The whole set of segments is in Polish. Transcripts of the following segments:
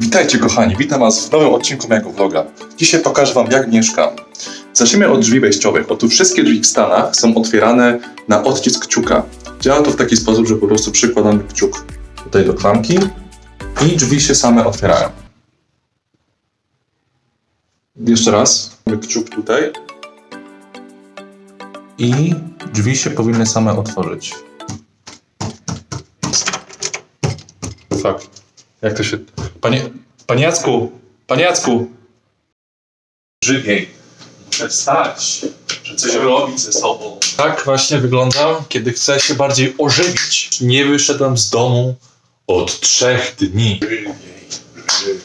Witajcie kochani, witam was w nowym odcinku mojego vloga. Dzisiaj pokażę wam jak mieszkam. Zacznijmy od drzwi wejściowych. Otóż wszystkie drzwi w Stanach są otwierane na odcisk kciuka. Działa to w taki sposób, że po prostu przykładamy kciuk tutaj do klamki i drzwi się same otwierają. Jeszcze raz, kciuk tutaj i drzwi się powinny same otworzyć. Fuck. Jak to się... Panie... Panie Jacku! Panie Jacku! Żywiej. Przestać. Że coś robić ze sobą. Tak właśnie wyglądam, kiedy chcę się bardziej ożywić. Nie wyszedłem z domu od trzech dni. Żywiej. Żywiej.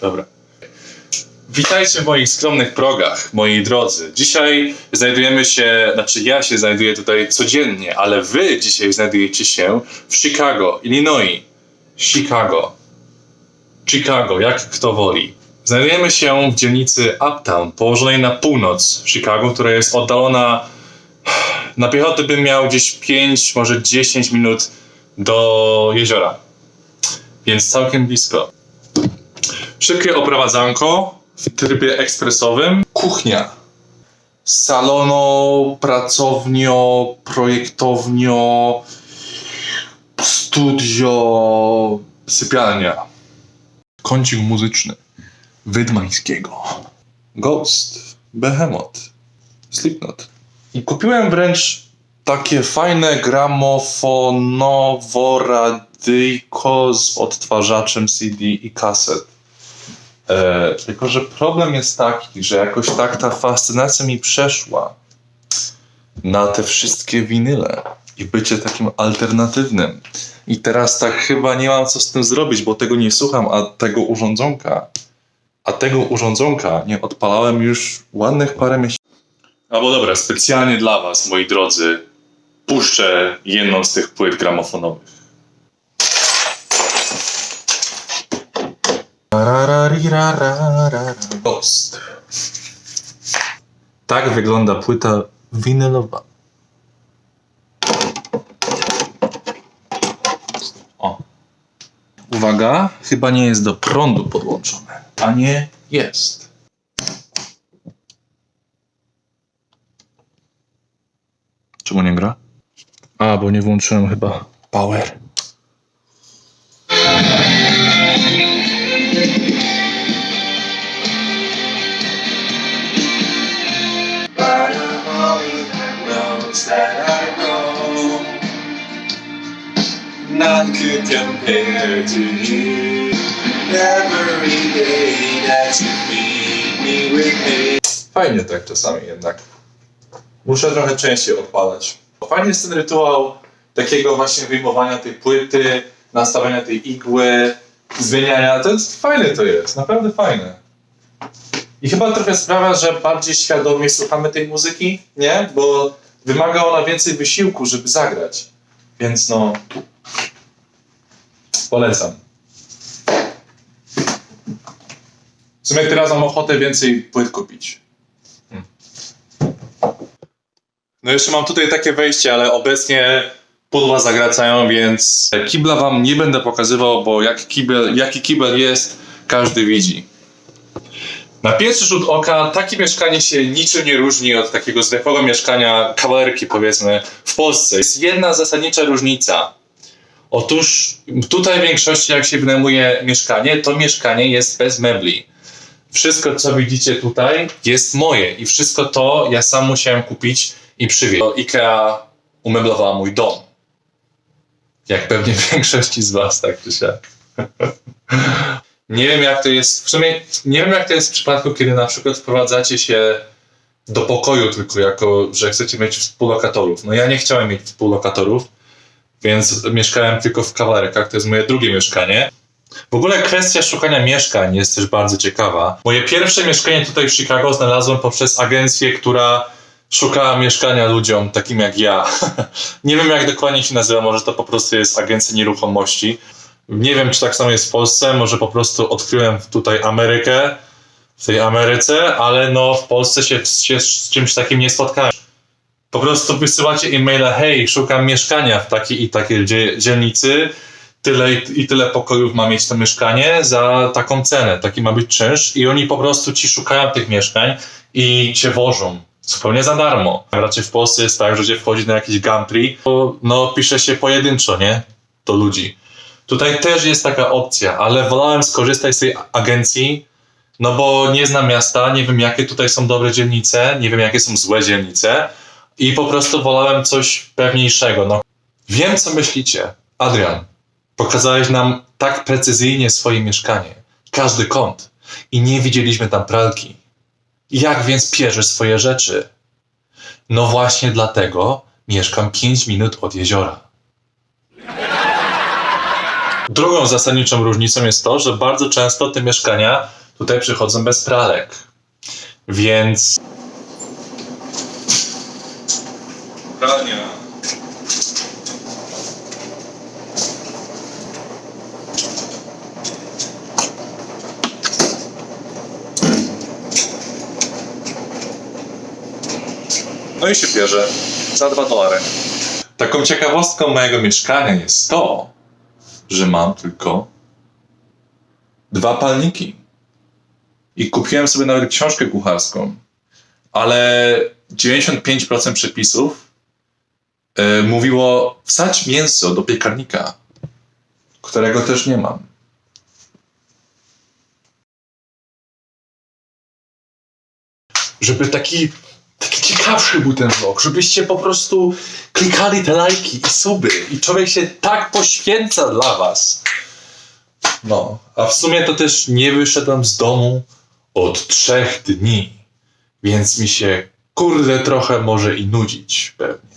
Dobra. Witajcie w moich skromnych progach, moi drodzy. Dzisiaj znajdujemy się, znaczy ja się znajduję tutaj codziennie, ale wy dzisiaj znajdujecie się w Chicago, Illinois. Chicago. Chicago, jak kto woli. Znajdujemy się w dzielnicy Uptown, położonej na północ Chicago, która jest oddalona. Na piechotę bym miał gdzieś 5, może 10 minut do jeziora. Więc całkiem blisko. Szybkie oprowadzanko w trybie ekspresowym. Kuchnia. Salono, pracownio, projektownio, studio, sypialnia. Kącik muzyczny. Wydmańskiego. Ghost. Behemoth. Slipknot. I kupiłem wręcz takie fajne gramofonowo-radyjko z odtwarzaczem CD i kaset. E, tylko, że problem jest taki, że jakoś tak ta fascynacja mi przeszła na te wszystkie winyle i bycie takim alternatywnym. I teraz tak chyba nie mam co z tym zrobić, bo tego nie słucham, a tego urządzonka, a tego urządzonka nie odpalałem już ładnych parę miesięcy. Albo dobra, specjalnie dla was, moi drodzy, puszczę jedną z tych płyt gramofonowych. Ghost. Tak wygląda płyta winylowa. Uwaga, chyba nie jest do prądu podłączone. A nie jest. Czemu nie gra? A, bo nie włączyłem chyba power. Could compare to you Every day that you feed me with hate Fajnie tak czasami jednak. Muszę trochę częściej odpalać. Fajnie jest ten rytuał takiego właśnie wyjmowania tej płyty, nastawiania tej igły, zmieniania. To jest fajne to jest, naprawdę fajne. I chyba trochę sprawia, że bardziej świadomie słuchamy tej muzyki, nie? Bo wymaga ona więcej wysiłku, żeby zagrać. Więc no. Polecam. W sumie teraz mam ochotę więcej płyt kupić. No jeszcze mam tutaj takie wejście, ale obecnie pudła zagracają, więc kibla wam nie będę pokazywał, bo jak kibel, jaki kibel jest, każdy widzi. Na pierwszy rzut oka takie mieszkanie się niczym nie różni od takiego zwykłego mieszkania kawalerki powiedzmy w Polsce. Jest jedna zasadnicza różnica. Otóż tutaj w większości jak się wynajmuje mieszkanie, to mieszkanie jest bez mebli. Wszystko co widzicie tutaj jest moje i wszystko to ja sam musiałem kupić i przywieźć. IKEA umeblowała mój dom. Jak pewnie większości z was, tak czy siak. Nie wiem jak to jest, w sumie nie wiem jak to jest w przypadku, kiedy na przykład wprowadzacie się do pokoju tylko jako, że chcecie mieć współlokatorów. No ja nie chciałem mieć współlokatorów, więc mieszkałem tylko w kawalerkach, to jest moje drugie mieszkanie. W ogóle kwestia szukania mieszkań jest też bardzo ciekawa. Moje pierwsze mieszkanie tutaj w Chicago znalazłem poprzez agencję, która szukała mieszkania ludziom takim jak ja. nie wiem jak dokładnie się nazywa, może to po prostu jest agencja nieruchomości. Nie wiem, czy tak samo jest w Polsce, może po prostu odkryłem tutaj Amerykę, w tej Ameryce, ale no w Polsce się, się z czymś takim nie spotkałem. Po prostu wysyłacie e-maila, hej, szukam mieszkania w takiej i takiej dzie- dzielnicy, tyle i tyle pokojów ma mieć to mieszkanie za taką cenę, taki ma być czynsz i oni po prostu ci szukają tych mieszkań i cię wożą zupełnie za darmo. Raczej w Polsce jest tak, że się wchodzi na jakiś Gumtree, to no pisze się pojedynczo, nie? Do ludzi. Tutaj też jest taka opcja, ale wolałem skorzystać z tej agencji, no bo nie znam miasta, nie wiem jakie tutaj są dobre dzielnice, nie wiem jakie są złe dzielnice i po prostu wolałem coś pewniejszego. No. Wiem co myślicie. Adrian, pokazałeś nam tak precyzyjnie swoje mieszkanie, każdy kąt i nie widzieliśmy tam pralki. Jak więc pierzesz swoje rzeczy? No właśnie dlatego mieszkam 5 minut od jeziora. Drugą zasadniczą różnicą jest to, że bardzo często te mieszkania tutaj przychodzą bez pralek. Więc. Pralnia. No i się bierze za 2 dolary. Taką ciekawostką mojego mieszkania jest to, że mam tylko dwa palniki. I kupiłem sobie nawet książkę kucharską. Ale 95% przepisów e, mówiło wsadź mięso do piekarnika, którego też nie mam. Żeby taki, taki ciekawszy był ten vlog, żebyście po prostu klikali te lajki i suby i człowiek się tak poświęca dla was. No, a w sumie to też nie wyszedłem z domu od trzech dni, więc mi się kurde trochę może i nudzić pewnie.